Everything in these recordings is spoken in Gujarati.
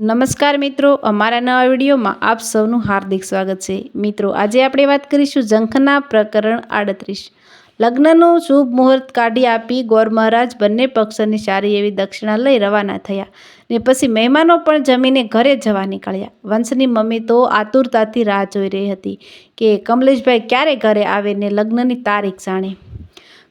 નમસ્કાર મિત્રો, અમારા નવા વિડીયોમાં આપ સૌનું હાર્દિક સ્વાગત છે. મિત્રો, આજે આપણે વાત કરીશું જંખના પ્રકરણ આડત્રીસ. લગ્નનું શુભ મુહૂર્ત કાઢી આપી ગોર મહારાજ બંને પક્ષની સારી એવી દક્ષિણા લઈ રવાના થયા ને પછી મહેમાનો પણ જમીને ઘરે જવા નીકળ્યા. વંશની મમ્મી તો આતુરતાથી રાહ જોઈ રહી હતી કે કમલેશભાઈ ક્યારે ઘરે આવે ને લગ્નની તારીખ જાણે.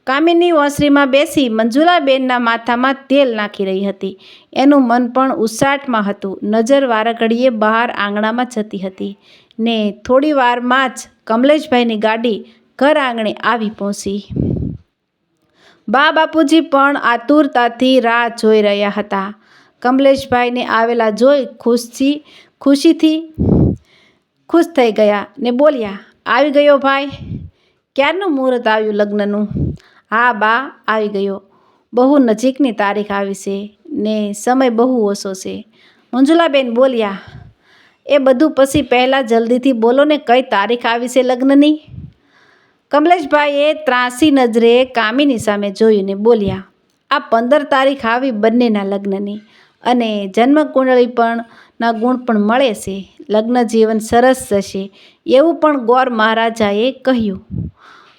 કામિની ઓસરીમાં બેસી મંજુલાબેનના માથામાં તેલ નાખી રહી હતી. એનું મન પણ ઉસાટમાં હતું. નજર વારાઘડીએ બહાર આંગણામાં જતી હતી ને થોડી વારમાં જ કમલેશભાઈની ગાડી ઘર આંગણે આવી પહોંચી. બા બાપુજી પણ આતુરતાથી રાહ જોઈ રહ્યા હતા. કમલેશભાઈને આવેલા જોઈ ખુશથી ખુશીથી ખુશ થઈ ગયા ને બોલ્યા, આવી ગયો ભાઈ. ક્યારનું મુહૂર્ત આવ્યું લગ્નનું? હા બા, આવી ગયો. બહુ નજીકની તારીખ આવી છે ને સમય બહુ ઓછો છે. મંજુલાબેન બોલ્યા, એ બધું પછી પહેલાં જલ્દીથી બોલો ને કઈ તારીખ આવી છે લગ્નની? કમલેશભાઈએ ત્રાસી નજરે કામિની સામે જોઈને બોલ્યા, આ પંદર તારીખ આવી બંનેના લગ્નની અને જન્મકુંડળી પણ ના ગુણ પણ મળે છે. લગ્ન જીવન સરસ જશે. એવું પણ ગોર મહારાજાએ કહ્યું.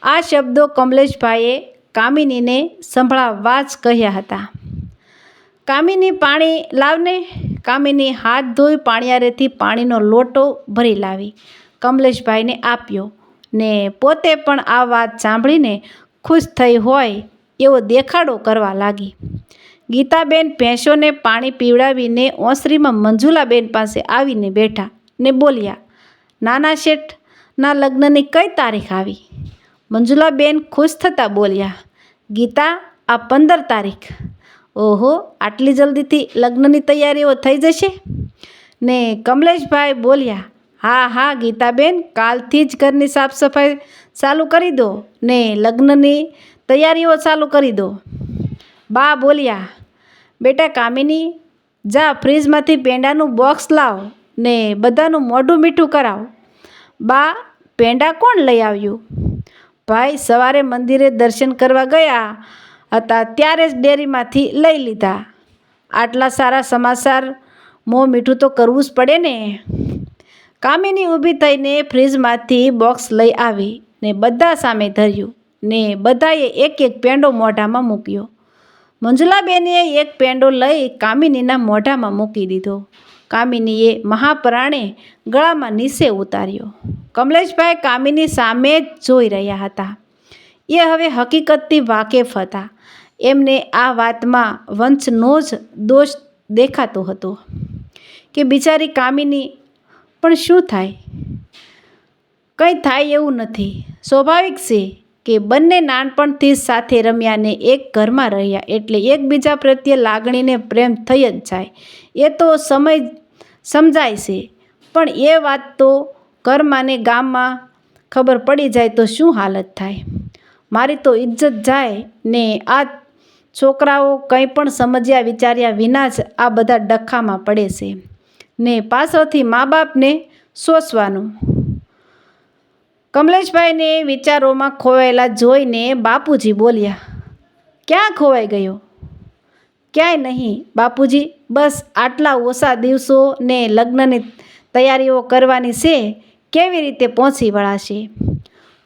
આ શબ્દો કમલેશભાઈએ કામિનીને સંભળાવવા જ કહ્યા હતા. કામિની પાણી લાવને કામિની હાથ ધોઈ પાણીયારેથી પાણીનો લોટો ભરી લાવી. કમલેશભાઈને આપ્યો ને પોતે પણ આ વાત સાંભળીને ખુશ થઈ હોય એવો દેખાડો કરવા લાગી. ગીતાબેન ભેંસોને પાણી પીવડાવીને ઓસરીમાં મંજુલાબેન પાસે આવીને બેઠા ને બોલ્યા, નાના શેઠના લગ્નની કઈ તારીખ આવી? મંજુલાબેન ખુશ થતાં બોલ્યા, ગીતા, આ પંદર તારીખ. ઓહો, આટલી જલ્દીથી લગ્નની તૈયારીઓ થઈ જશે? ને કમલેશભાઈ બોલ્યા, હા હા, ગીતાબેન, કાલથી જ ઘરની સાફ સફાઈ ચાલુ કરી દો ને લગ્નની તૈયારીઓ ચાલુ કરી દો. બા બોલ્યા, બેટા કામિની, જા ફ્રીજમાંથી પેંડાનું બોક્સ લાવ ને બધાનું મોઢું મીઠું કરાવ. બા, પેંડા કોણ લઈ આવ્યું? ભાઈ સવારે મંદિરે દર્શન કરવા ગયા હતા ત્યારે જ ડેરીમાંથી લઈ લીધા. આટલા સારા સમાચાર મોં મીઠું તો કરવું જ પડે ને. કામિની ઊભી થઈને ફ્રીજમાંથી બોક્સ લઈ આવી ને બધા સામે ધર્યું ને બધાએ એક એક પેંડો મોઢામાં મૂક્યો. મંજુલાબેને એક પેંડો લઈ કામિનીના મોઢામાં મૂકી દીધો. કામિનીએ મહાપ્રાણે ગળામાં નીચે ઉતાર્યો. કમલેશભાઈ કામિની સામે જ જોઈ રહ્યા હતા. એ હવે હકીકતથી વાકેફ હતા. એમને આ વાતમાં વંશનો જ દોષ દેખાતો હતો કે બિચારી કામિની પણ શું થાય? કંઈ થાય એવું નથી. સ્વાભાવિક છે કે બંને નાનપણથી સાથે રમ્યા ને એક ઘરમાં રહ્યા એટલે એકબીજા પ્રત્યે લાગણીને પ્રેમ થઈ જ જાય. એ તો સમય સમજાય છે. પણ એ વાત તો ઘરમાં ને ગામમાં ખબર પડી જાય તો શું હાલત થાય? મારી તો ઇજ્જત જાય ને આ છોકરાઓ કંઈ પણ સમજ્યા વિચાર્યા વિના જ આ બધા ડખામાં પડે છે ને પાછળથી મા બાપને સોસવાનું કમલેશભાઈને વિચારોમાં ખોવાયેલા જોઈને બાપુજી બોલ્યા, ક્યાં ખોવાઈ ગયો? ક્યાંય નહીં, બાપુજી, બસ આટલા ઓછા દિવસો ને લગ્નની તૈયારીઓ કરવાની છે કેવી રીતે પહોંચી વળાશે?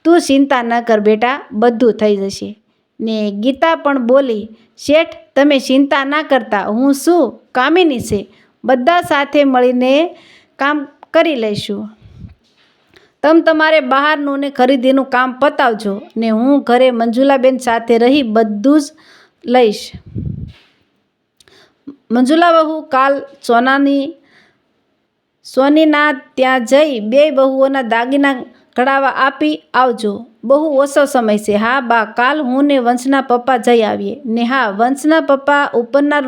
તું ચિંતા ન કર બેટા, બધું થઈ જશે. ને ગીતા પણ બોલી, શેઠ, તમે ચિંતા ના કરતા. હું શું? કામિની છે. બધા સાથે મળીને કામ કરી લઈશું. તમ તમારે બહારનું ને ખરીદીનું કામ પતાવજો ને હું ઘરે મંજુલાબેન સાથે રહી બધું જ લઈશ. મંજુલા બહુ કાલ સોનાની સોનીના ત્યાં જઈ બે બહુઓના દાગીના ઘડાવા આપી, આવજો. બહુ ઓછો સમય છે. હા, બા, કાલ હું ને વંશના પપ્પા જઈ આવીએ. ને હા, વંશના પપ્પા ઉપરના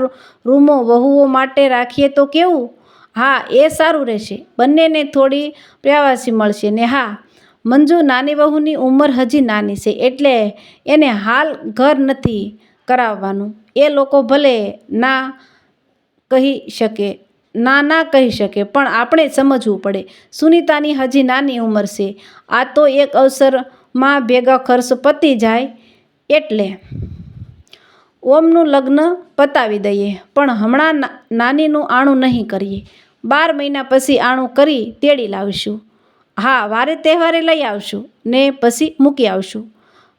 રૂમો વહુઓ માટે રાખીએ તો કેવું? હા, એ સારું રહેશે. બંનેને થોડી પ્રવાસી મળશે. ને હા, મંજુ નાની વહુની ઉંમર હજી નાની છે, એટલે એને હાલ ઘર નથી કરાવવાનું. એ લોકો ભલે ના કહી શકે. ના ના કહી શકે, પણ આપણે સમજવું પડે. સુનીતાની હજી નાની ઉંમર છે. આ તો એક અવસરમાં ભેગા ખર્ચ પતી જાય એટલે ઓમનું લગ્ન પતાવી દઈએ, પણ હમણાં નાનીનું આણું નહીં કરીએ. બાર મહિના પછી આણું કરી તેડી લાવીશું. હા, વારે તહેવારે લઈ આવશું, ને પછી મૂકી આવશું.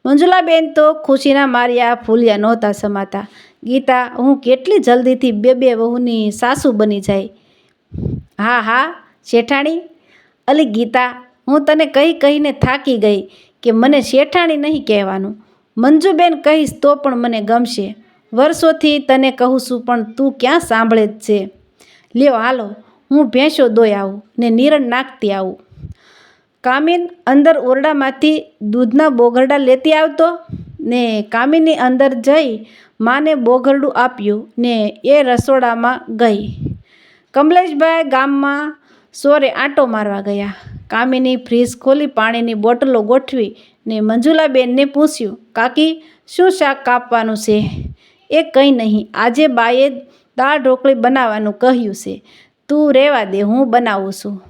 મંજુલાબેન તો ખુશીના માર્યા ફૂલ્યા નહોતા સમાતા. ગીતા, હું કેટલી જલ્દીથી બે બે વહુની સાસુ બની જાય? હા હા, શેઠાણી? અલી ગીતા, હું તને કહી કહીને થાકી ગઈ કે મને શેઠાણી નહીં કહેવાનું. મંજુબેન કહીશ તો પણ મને ગમશે. વર્ષોથી તને કહું છું, પણ તું ક્યાં સાંભળે જ છે? લ્યો, હાલો, હું ભેંસો દોઈ આવું ને નિરણ નાખતી આવું. કામિન અંદર ઓરડામાંથી દૂધના બોગરડા લેતી આવતો ને કામિની અંદર જઈ માને બોઘરડું આપ્યું ને એ રસોડામાં ગઈ. કમલેશભાઈ ગામમાં સોરે આંટો મારવા ગયા. કામિની ફ્રીજ ખોલી પાણીની બોટલો ગોઠવી ને મંજુલાબેનને પૂછ્યું, કાકી, શું શાક કાપવાનું છે? એ કંઈ નહીં, આજે બાએ દાળ ઢોકળી બનાવવાનું કહ્યું છે. તું રહેવા દે, હું બનાવું છું.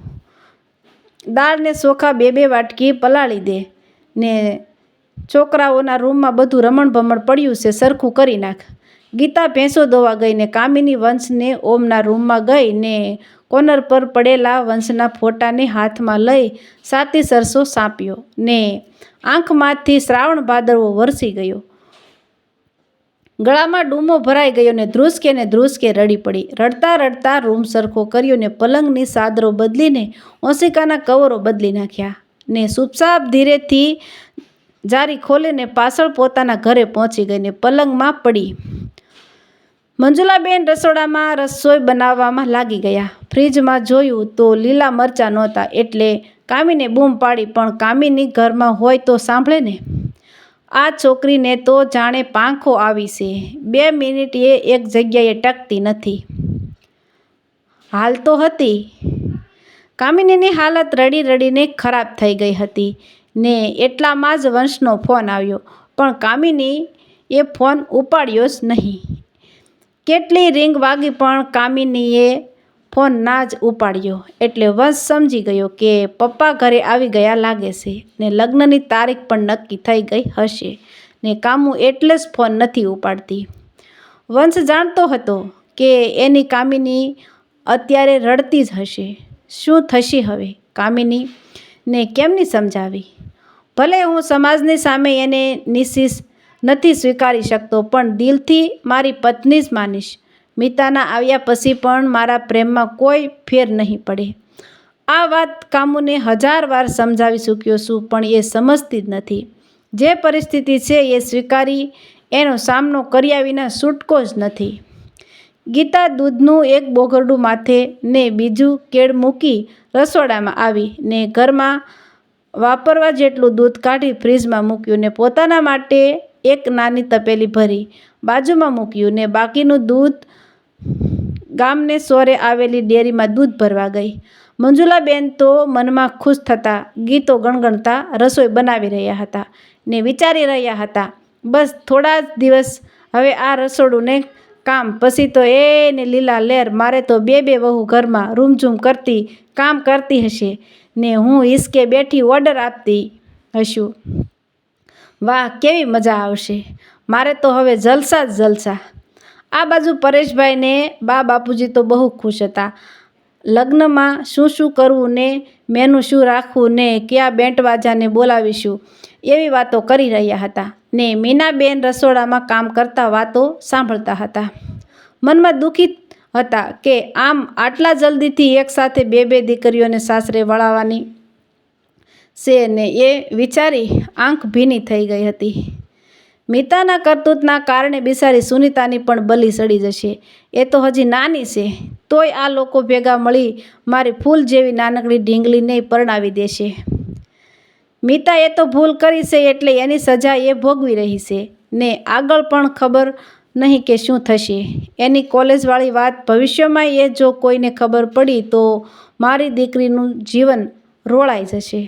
દાળને ચોખા બે બે વાટકી પલાળી દે. ને છોકરાઓના રૂમમાં બધું રમણ ભમણ પડ્યું છે, સરખું કરી નાખ. ગીતા ભેંસો દોવા ગઈને કામિની વંશને ઓમના રૂમમાં ગઈ ને કોર્નર પર પડેલા વંશના ફોટાને હાથમાં લઈ સાતી સરસો સાંપ્યો ને આંખમાંથી શ્રાવણ ભાદરવો વરસી ગયો. ગળામાં ડૂમો ભરાઈ ગયો ને ધ્રુસકે ને ધ્રુસકે રડી પડી. રડતા રડતા રૂમ સરખો કર્યો ને પલંગની સાદરો બદલીને ઓશિકાના કવરો બદલી નાખ્યા ને સુપસાપ ધીરેથી જારી ખોલીને પાછળ પોતાના ઘરે પહોંચી ગઈ ને પલંગમાં પડી. મંજુલાબેન રસોડામાં રસોઈ બનાવવામાં લાગી ગયા. ફ્રીજમાં જોયું તો લીલા મરચાં નહોતા એટલે કામીને બૂમ પાડી, પણ કામીની ઘરમાં હોય તો સાંભળે ને? આ છોકરીને તો જાણે પાંખો આવી છે. બે મિનિટ એ એક જગ્યાએ ટકતી નથી. હાલ તો હતી. કામિનીની હાલત રડી રડીને ખરાબ થઈ ગઈ હતી. ને એટલામાં જ વંશનો ફોન આવ્યો. પણ કામિની એ ફોન ઉપાડ્યો જ નહીં. કેટલી રિંગ વાગી પણ કામિનીએ ફોન ના જ ઉપાડ્યો. એટલે વંશ સમજી ગયો કે પપ્પા ઘરે આવી ગયા લાગે છે ને લગ્નની તારીખ પણ નક્કી થઈ ગઈ હશે ને કામુ એટલે જ ફોન નથી ઉપાડતી. વંશ જાણતો હતો કે એની કામિની અત્યારે રડતી જ હશે. શું થશે હવે? કામિની ને કેમની સમજાવી? ભલે હું સમાજની સામે એને નિશિષ નથી સ્વીકારી શકતો, પણ દિલથી મારી પત્ની જ માનીશ. મિતાના આવ્યા પછી પણ મારા પ્રેમમાં કોઈ ફેર નહીં પડે. આ વાત કામુને હજાર વાર સમજાવી ચૂક્યો છું, પણ એ સમજતી જ નથી. જે પરિસ્થિતિ છે એ સ્વીકારી એનો સામનો કર્યા વિના છૂટકો જ નથી. ગીતા દૂધનું એક બોગરડું માથે ને બીજું કેળ મૂકી રસોડામાં આવી ને ઘરમાં વાપરવા જેટલું દૂધ કાઢી ફ્રીજમાં મૂક્યું ને પોતાના માટે એક નાની તપેલી ભરી. બાજુમાં મૂક્યું ને બાકીનું દૂધ ગામને સોરે આવેલી ડેરીમાં દૂધ ભરવા ગઈ. મંજુલાબેન તો મનમાં ખુશ થતા ગીતો ગણગણતા રસોઈ બનાવી રહ્યા હતા ને વિચારી રહ્યા હતા, બસ થોડા જ દિવસ હવે આ રસોડુંને કામ પછી તો એને લીલા લેર મારે તો બે બે વહુ ઘરમાં રૂમઝૂમ કરતી કામ કરતી હશે. ને હું હિસકે બેઠી ઓર્ડર આપતી હશું. વાહ, કેવી મજા આવશે. મારે તો હવે જલસા જ જલસા. આ બાજુ પરેશભાઈને બા બાપુજી તો બહુ ખુશ હતા. લગ્નમાં શું શું કરવું ને મેનું શું રાખવું ને કયા બેન્ટવાજાને બોલાવીશું એવી વાતો કરી રહ્યા હતા ને મીનાબેન રસોડામાં કામ કરતા વાતો સાંભળતા હતા. મનમાં દુઃખી હતા કે આમ આટલા જલ્દીથી એકસાથે બે બે દીકરીઓને સાસરે વળાવવાની? છે ને એ વિચારી આંખ ભીની થઈ ગઈ હતી. મિતાના કરતૂતના કારણે બિચારી સુનિતાની પણ બલી સડી જશે. એ તો હજી નાની છે. તોય આ લોકો ભેગા મળી મારી ફૂલ જેવી નાનકડી ઢીંગલીને પરણાવી દેશે. મિતા એ તો ભૂલ કરી છે એટલે એની સજા એ ભોગવી રહી છે. ને આગળ પણ ખબર નહીં કે શું થશે. એની કોલેજવાળી વાત ભવિષ્યમાં એ જો કોઈને ખબર પડી તો મારી દીકરીનું જીવન રોળાઈ જશે.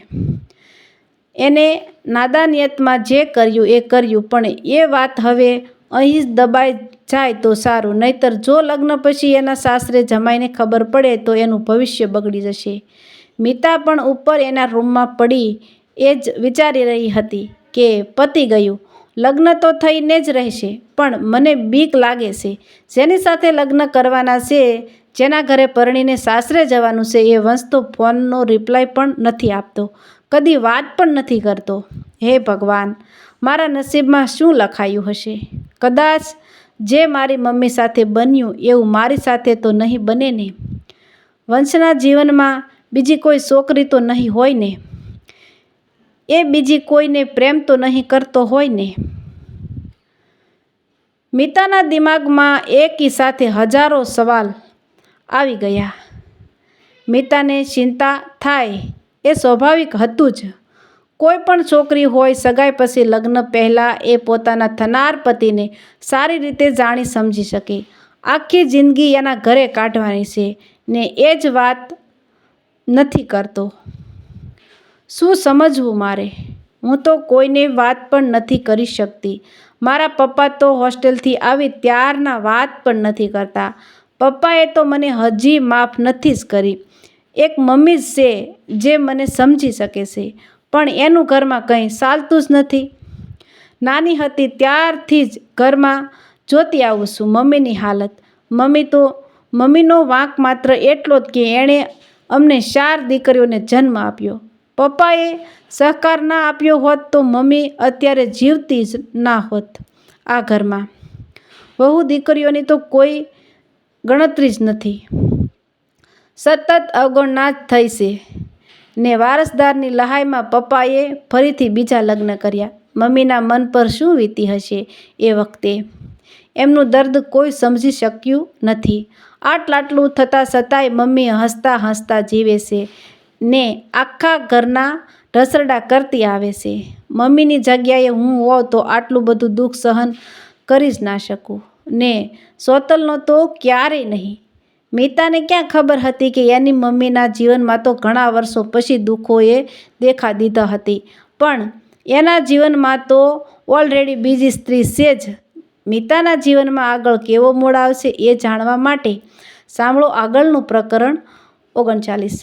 એને નાદાનિયતમાં જે કર્યું એ કર્યું, પણ એ વાત હવે અહીં જ દબાઈ જાય તો સારું. નહીતર જો લગ્ન પછી એના સાસરે જમાઈને ખબર પડે તો એનું ભવિષ્ય બગડી જશે. મિતા પણ ઉપર એના રૂમમાં પડી એ જ વિચારી રહી હતી કે પતી ગયું. લગ્ન તો થઈને જ રહેશે, પણ મને બીક લાગે છે. જેની સાથે લગ્ન કરવાના છે, જેના ઘરે પરણીને સાસરે જવાનું છે, એ વંશ તો ફોનનો રિપ્લાય પણ નથી આપતો. કદી વાત પણ નથી કરતો. હે ભગવાન, મારા નસીબમાં શું લખાયું હશે? કદાચ જે મારી મમ્મી સાથે બન્યું એવું મારી સાથે તો નહીં બને ને? વંશના જીવનમાં બીજી કોઈ છોકરી તો નહીં હોય ને? એ બીજી કોઈને પ્રેમ તો નહીં કરતો હોય ને. મિતાના દિમાગમાં એકી સાથે હજારો સવાલ આવી ગયા. મિતાને ચિંતા થાય એ સ્વાભાવિક હતું જ. કોઈ પણ છોકરી હોય સગાઈ પછી લગ્ન પહેલાં એ પોતાના થનાર પતિને સારી રીતે જાણી સમજી શકે. આખી જિંદગી એના ઘરે કાઢવાની છે ને એ જ વાત નથી કરતો. શું સમજવું મારે? હું તો કોઈને વાત પણ નથી કરી શકતી. મારા પપ્પા તો હોસ્ટેલથી આવી ત્યારના વાત પણ નથી કરતા. પપ્પાએ તો મને હજી માફ નથી જ કરી. એક મમ્મી જ છે જે મને સમજી શકે છે, પણ એનું ઘરમાં કંઈ ચાલતું જ નથી. નાની હતી ત્યારથી જ ઘરમાં જોતી આવું છું મમ્મીની હાલત. મમ્મી તો, મમ્મીનો વાંક માત્ર એટલો જ કે એણે અમને ચાર દીકરીઓને જન્મ આપ્યો. પપ્પાએ સહકાર ના આપ્યો હોત તો મમ્મી અત્યારે જીવતી જ ના હોત આ ઘરમાં. વહુ દીકરીઓની તો કોઈ ગણતરી જ નથી. સતત અવગણના જ થઈ છે. ને વારસદારની લહાઈમાં પપ્પાએ ફરીથી બીજા લગ્ન કર્યા. મમ્મીના મન પર શું વીતી હશે એ વખતે? એમનું દર્દ કોઈ સમજી શક્યું નથી. આટલાટલું થતાં છતાંય મમ્મી હસતા હસતા જીવે છે. ને આખા ઘરના રસરડા કરતી આવે છે. મમ્મીની જગ્યાએ હું હોઉં તો આટલું બધું દુઃખ સહન કરી જ ના શકું. ને સોતલનો તો ક્યારેય નહીં. મીતાને ક્યાં ખબર હતી કે એની મમ્મીના જીવનમાં તો ઘણા વર્ષો પછી દુઃખોએ દેખા દીધા હતી. પણ એના જીવનમાં તો ઓલરેડી બીજી સ્ત્રી છે જ. મીતાના જીવનમાં આગળ કેવો મોડ આવશે એ જાણવા માટે સાંભળો આગળનું પ્રકરણ ઓગણચાલીસ.